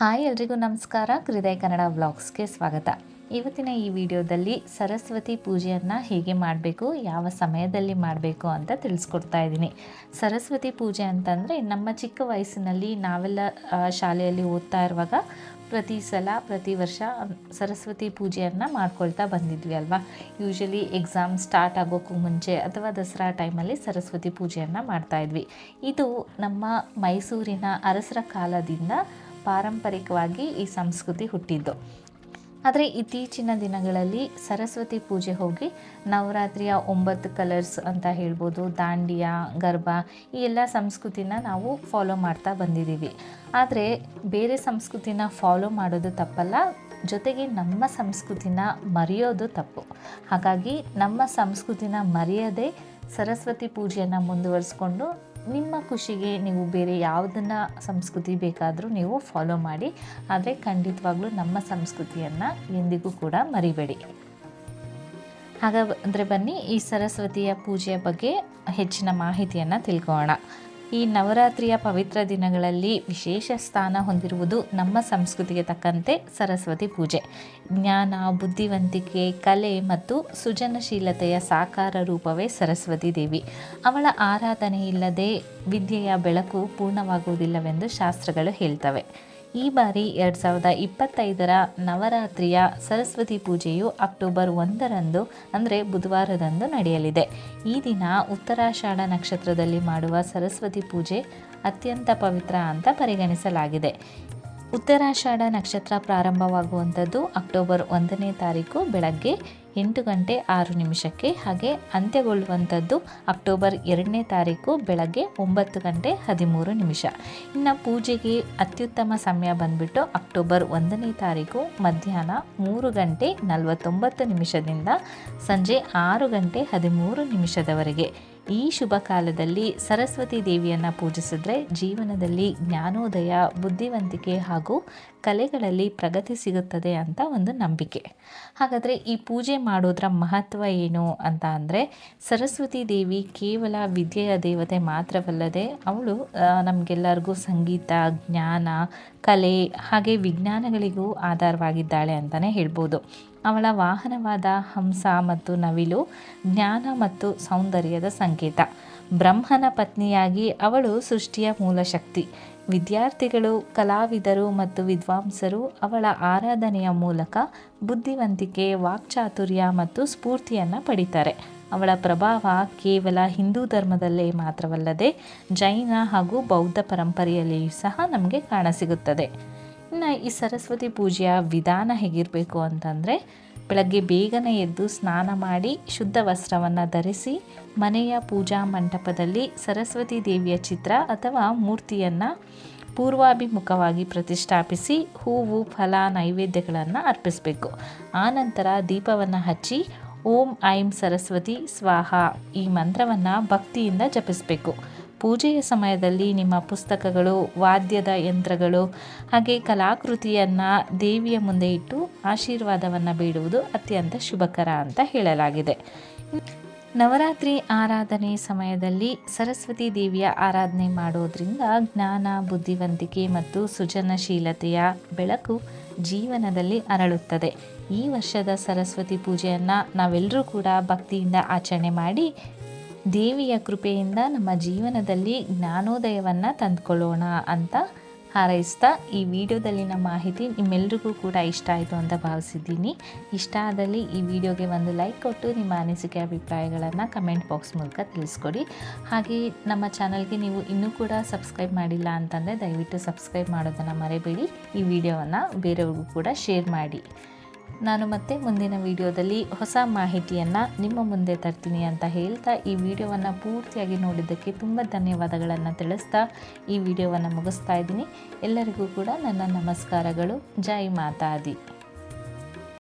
Hi ಎಲ್ರಿಗೂ ನಮಸ್ಕಾರ. ಹೃದಯ ಕನ್ನಡ ವ್ಲಾಗ್ಸ್ಗೆ ಸ್ವಾಗತ. ಇವತ್ತಿನ ಈ ವಿಡಿಯೋದಲ್ಲಿ ಸರಸ್ವತಿ ಪೂಜೆಯನ್ನು ಹೇಗೆ ಮಾಡಬೇಕು, ಯಾವ ಸಮಯದಲ್ಲಿ ಮಾಡಬೇಕು ಅಂತ ತಿಳಿಸ್ಕೊಡ್ತಾ ಇದ್ದೀನಿ. ಸರಸ್ವತಿ ಪೂಜೆ ಅಂತಂದರೆ ನಮ್ಮ ಚಿಕ್ಕ ವಯಸ್ಸಿನಲ್ಲಿ ನಾವೆಲ್ಲ ಶಾಲೆಯಲ್ಲಿ ಓದ್ತಾ ಇರುವಾಗ ಪ್ರತಿ ಸಲ, ಪ್ರತಿ ವರ್ಷ ಸರಸ್ವತಿ ಪೂಜೆಯನ್ನು ಮಾಡ್ಕೊಳ್ತಾ ಬಂದಿದ್ವಿ ಅಲ್ವಾ? ಯೂಶಲಿ ಎಕ್ಸಾಮ್ ಸ್ಟಾರ್ಟ್ ಆಗೋಕ್ಕೂ ಮುಂಚೆ ಅಥವಾ ದಸರಾ ಟೈಮಲ್ಲಿ ಸರಸ್ವತಿ ಪೂಜೆಯನ್ನು ಮಾಡ್ತಾ ಇದ್ವಿ. ಇದು ನಮ್ಮ ಮೈಸೂರಿನ ಅರಸರ ಕಾಲದಿಂದ ಪಾರಂಪರಿಕವಾಗಿ ಈ ಸಂಸ್ಕೃತಿ ಹುಟ್ಟಿದ್ದು. ಆದರೆ ಇತ್ತೀಚಿನ ದಿನಗಳಲ್ಲಿ ಸರಸ್ವತಿ ಪೂಜೆ ಹೋಗಿ ನವರಾತ್ರಿಯ ಒಂಬತ್ತು ಕಲರ್ಸ್ ಅಂತ ಹೇಳ್ಬೋದು, ದಾಂಡಿಯ, ಗರ್ಭ ಈ ಎಲ್ಲ ಸಂಸ್ಕೃತಿನ ನಾವು ಫಾಲೋ ಮಾಡ್ತಾ ಬಂದಿದ್ದೀವಿ. ಆದರೆ ಬೇರೆ ಸಂಸ್ಕೃತಿನ ಫಾಲೋ ಮಾಡೋದು ತಪ್ಪಲ್ಲ, ಜೊತೆಗೆ ನಮ್ಮ ಸಂಸ್ಕೃತಿನ ಮರೆಯೋದು ತಪ್ಪು. ಹಾಗಾಗಿ ನಮ್ಮ ಸಂಸ್ಕೃತಿನ ಮರೆಯದೆ ಸರಸ್ವತಿ ಪೂಜೆಯನ್ನು ಮುಂದುವರಿಸ್ಕೊಂಡು ನಿಮ್ಮ ಖುಷಿಗೆ ನೀವು ಬೇರೆ ಯಾವುದನ್ನು ಸಂಸ್ಕೃತಿ ಬೇಕಾದರೂ ನೀವು ಫಾಲೋ ಮಾಡಿ, ಆದರೆ ಖಂಡಿತವಾಗ್ಲೂ ನಮ್ಮ ಸಂಸ್ಕೃತಿಯನ್ನು ಎಂದಿಗೂ ಕೂಡ ಮರಿಬೇಡಿ. ಹಾಗಾದರೆ ಬನ್ನಿ, ಈ ಸರಸ್ವತಿಯ ಪೂಜೆಯ ಬಗ್ಗೆ ಹೆಚ್ಚಿನ ಮಾಹಿತಿಯನ್ನು ತಿಳ್ಕೊಳ್ಳೋಣ. ಈ ನವರಾತ್ರಿಯ ಪವಿತ್ರ ದಿನಗಳಲ್ಲಿ ವಿಶೇಷ ಸ್ಥಾನ ಹೊಂದಿರುವುದು ನಮ್ಮ ಸಂಸ್ಕೃತಿಗೆ ತಕ್ಕಂತೆ ಸರಸ್ವತಿ ಪೂಜೆ. ಜ್ಞಾನ, ಬುದ್ಧಿವಂತಿಕೆ, ಕಲೆ ಮತ್ತು ಸೃಜನಶೀಲತೆಯ ಸಾಕಾರ ರೂಪವೇ ಸರಸ್ವತಿ ದೇವಿ. ಅವಳ ಆರಾಧನೆ ಇಲ್ಲದೆ ವಿದ್ಯೆಯ ಬೆಳಕು ಪೂರ್ಣವಾಗುವುದಿಲ್ಲವೆಂದು ಶಾಸ್ತ್ರಗಳು ಹೇಳ್ತವೆ. ಈ ಬಾರಿ ಎರಡು ಸಾವಿರದ ಇಪ್ಪತ್ತೈದರ ನವರಾತ್ರಿಯ ಸರಸ್ವತಿ ಪೂಜೆಯು ಅಕ್ಟೋಬರ್ ಒಂದರಂದು, ಅಂದರೆ ಬುಧವಾರದಂದು ನಡೆಯಲಿದೆ. ಈ ದಿನ ಉತ್ತರಾಷಾಢ ನಕ್ಷತ್ರದಲ್ಲಿ ಮಾಡುವ ಸರಸ್ವತಿ ಪೂಜೆ ಅತ್ಯಂತ ಪವಿತ್ರ ಅಂತ ಪರಿಗಣಿಸಲಾಗಿದೆ. ಉತ್ತರಾಷಾಢ ನಕ್ಷತ್ರ ಪ್ರಾರಂಭವಾಗುವಂಥದ್ದು ಅಕ್ಟೋಬರ್ ಒಂದನೇ ತಾರೀಕು ಬೆಳಗ್ಗೆ ಎಂಟು ಗಂಟೆ ಆರು ನಿಮಿಷಕ್ಕೆ ಹಾಗೆ ಅಂತ್ಯಗೊಳ್ಳುವಂಥದ್ದು ಅಕ್ಟೋಬರ್ ಎರಡನೇ ತಾರೀಕು ಬೆಳಗ್ಗೆ ಒಂಬತ್ತು ಗಂಟೆ ಹದಿಮೂರು ನಿಮಿಷ. ಇನ್ನು ಪೂಜೆಗೆ ಅತ್ಯುತ್ತಮ ಸಮಯ ಬಂದ್ಬಿಟ್ಟು ಅಕ್ಟೋಬರ್ ಒಂದನೇ ತಾರೀಕು ಮಧ್ಯಾಹ್ನ ಮೂರು ಗಂಟೆ ನಲವತ್ತೊಂಬತ್ತು ನಿಮಿಷದಿಂದ ಸಂಜೆ ಆರು ಗಂಟೆ ಹದಿಮೂರು ನಿಮಿಷದವರೆಗೆ. ಈ ಶುಭ ಕಾಲದಲ್ಲಿ ಸರಸ್ವತಿ ದೇವಿಯನ್ನು ಪೂಜಿಸಿದ್ರೆ ಜೀವನದಲ್ಲಿ ಜ್ಞಾನೋದಯ, ಬುದ್ಧಿವಂತಿಕೆ ಹಾಗೂ ಕಲೆಗಳಲ್ಲಿ ಪ್ರಗತಿ ಸಿಗುತ್ತದೆ ಅಂತ ಒಂದು ನಂಬಿಕೆ. ಹಾಗಾದರೆ ಈ ಪೂಜೆ ಮಾಡೋದ್ರ ಮಹತ್ವ ಏನು ಅಂತ ಅಂದರೆ, ಸರಸ್ವತಿ ದೇವಿ ಕೇವಲ ವಿದ್ಯೆಯ ದೇವತೆ ಮಾತ್ರವಲ್ಲದೆ ಅವಳು ನಮಗೆಲ್ಲರಿಗೂ ಸಂಗೀತ, ಜ್ಞಾನ, ಕಲೆ, ಹಾಗೆ ವಿಜ್ಞಾನಗಳಿಗೂ ಆಧಾರವಾಗಿದ್ದಾಳೆ ಅಂತಲೇ ಹೇಳ್ಬೋದು. ಅವಳ ವಾಹನವಾದ ಹಂಸ ಮತ್ತು ನವಿಲು ಜ್ಞಾನ ಮತ್ತು ಸೌಂದರ್ಯದ ಸಂಕೇತ. ಬ್ರಹ್ಮನ ಪತ್ನಿಯಾಗಿ ಅವಳು ಸೃಷ್ಟಿಯ ಮೂಲ ಶಕ್ತಿ ವಿದ್ಯಾರ್ಥಿಗಳು, ಕಲಾವಿದರು ಮತ್ತು ವಿದ್ವಾಂಸರು ಅವಳ ಆರಾಧನೆಯ ಮೂಲಕ ಬುದ್ಧಿವಂತಿಕೆ, ವಾಕ್ಚಾತುರ್ಯ ಮತ್ತು ಸ್ಫೂರ್ತಿಯನ್ನು ಪಡಿತಾರೆ. ಅವಳ ಪ್ರಭಾವ ಕೇವಲ ಹಿಂದೂ ಧರ್ಮದಲ್ಲೇ ಮಾತ್ರವಲ್ಲದೆ ಜೈನ ಹಾಗೂ ಬೌದ್ಧ ಪರಂಪರೆಯಲ್ಲಿಯೂ ಸಹ ನಮಗೆ ಕಾಣಸಿಗುತ್ತದೆ. ಇನ್ನು ಈ ಸರಸ್ವತಿ ಪೂಜೆಯ ವಿಧಾನ ಹೇಗಿರಬೇಕು ಅಂತಂದರೆ ಬೆಳಗ್ಗೆ ಬೇಗನೆ ಎದ್ದು ಸ್ನಾನ ಮಾಡಿ ಶುದ್ಧ ವಸ್ತ್ರವನ್ನು ಧರಿಸಿ ಮನೆಯ ಪೂಜಾ ಮಂಟಪದಲ್ಲಿ ಸರಸ್ವತಿ ದೇವಿಯ ಚಿತ್ರ ಅಥವಾ ಮೂರ್ತಿಯನ್ನು ಪೂರ್ವಾಭಿಮುಖವಾಗಿ ಪ್ರತಿಷ್ಠಾಪಿಸಿ ಹೂವು, ಫಲ, ನೈವೇದ್ಯಗಳನ್ನು ಅರ್ಪಿಸಬೇಕು. ಆನಂತರ ದೀಪವನ್ನು ಹಚ್ಚಿ ಓಂ, ಐಂ, ಸರಸ್ವತಿ, ಸ್ವಾಹ ಈ ಮಂತ್ರವನ್ನು ಭಕ್ತಿಯಿಂದ ಜಪಿಸಬೇಕು. ಪೂಜೆಯ ಸಮಯದಲ್ಲಿ ನಿಮ್ಮ ಪುಸ್ತಕಗಳು, ವಾದ್ಯದ ಯಂತ್ರಗಳು ಹಾಗೆ ಕಲಾಕೃತಿಯನ್ನು ದೇವಿಯ ಮುಂದೆ ಇಟ್ಟು ಆಶೀರ್ವಾದವನ್ನು ಬೀಡುವುದು ಅತ್ಯಂತ ಶುಭಕರ ಅಂತ ಹೇಳಲಾಗಿದೆ. ನವರಾತ್ರಿ ಆರಾಧನೆ ಸಮಯದಲ್ಲಿ ಸರಸ್ವತಿ ದೇವಿಯ ಆರಾಧನೆ ಮಾಡೋದ್ರಿಂದ ಜ್ಞಾನ, ಬುದ್ಧಿವಂತಿಕೆ ಮತ್ತು ಸೃಜನಶೀಲತೆಯ ಬೆಳಕು ಜೀವನದಲ್ಲಿ ಅರಳುತ್ತದೆ. ಈ ವರ್ಷದ ಸರಸ್ವತಿ ಪೂಜೆಯನ್ನು ನಾವೆಲ್ಲರೂ ಕೂಡ ಭಕ್ತಿಯಿಂದ ಆಚರಣೆ ಮಾಡಿ ದೇವಿಯ ಕೃಪೆಯಿಂದ ನಮ್ಮ ಜೀವನದಲ್ಲಿ ಜ್ಞಾನೋದಯವನ್ನು ತಂದುಕೊಳ್ಳೋಣ ಅಂತ ಹಾರೈಸ್ತಾ ಈ ವಿಡಿಯೋದಲ್ಲಿನ ಮಾಹಿತಿ ನಿಮ್ಮೆಲ್ರಿಗೂ ಕೂಡ ಇಷ್ಟ ಆಯಿತು ಅಂತ ಭಾವಿಸಿದ್ದೀನಿ. ಇಷ್ಟ ಆದಲ್ಲಿ ಈ ವಿಡಿಯೋಗೆ ಒಂದು ಲೈಕ್ ಕೊಟ್ಟು ನಿಮ್ಮ ಅನಿಸಿಕೆ ಅಭಿಪ್ರಾಯಗಳನ್ನು ಕಮೆಂಟ್ ಬಾಕ್ಸ್ ಮೂಲಕ ತಿಳಿಸ್ಕೊಡಿ. ಹಾಗೆ ನಮ್ಮ ಚಾನಲ್ಗೆ ನೀವು ಇನ್ನೂ ಕೂಡ ಸಬ್ಸ್ಕ್ರೈಬ್ ಮಾಡಿಲ್ಲ ಅಂತಂದರೆ ದಯವಿಟ್ಟು ಸಬ್ಸ್ಕ್ರೈಬ್ ಮಾಡೋದನ್ನು ಮರೆಬೇಡಿ. ಈ ವಿಡಿಯೋವನ್ನು ಬೇರೆಯವ್ರಿಗೂ ಕೂಡ ಶೇರ್ ಮಾಡಿ. ನಾನು ಮತ್ತೆ ಮುಂದಿನ ವಿಡಿಯೋದಲ್ಲಿ ಹೊಸ ಮಾಹಿತಿಯನ್ನು ನಿಮ್ಮ ಮುಂದೆ ತರ್ತೀನಿ ಅಂತ ಹೇಳ್ತಾ ಈ ವಿಡಿಯೋವನ್ನು ಪೂರ್ತಿಯಾಗಿ ನೋಡಿದ್ದಕ್ಕೆ ತುಂಬ ಧನ್ಯವಾದಗಳನ್ನು ತಿಳಿಸ್ತಾ ಈ ವಿಡಿಯೋವನ್ನು ಮುಗಿಸ್ತಾ ಇದ್ದೀನಿ. ಎಲ್ಲರಿಗೂ ಕೂಡ ನನ್ನ ನಮಸ್ಕಾರಗಳು. ಜೈ ಮಾತಾದಿ.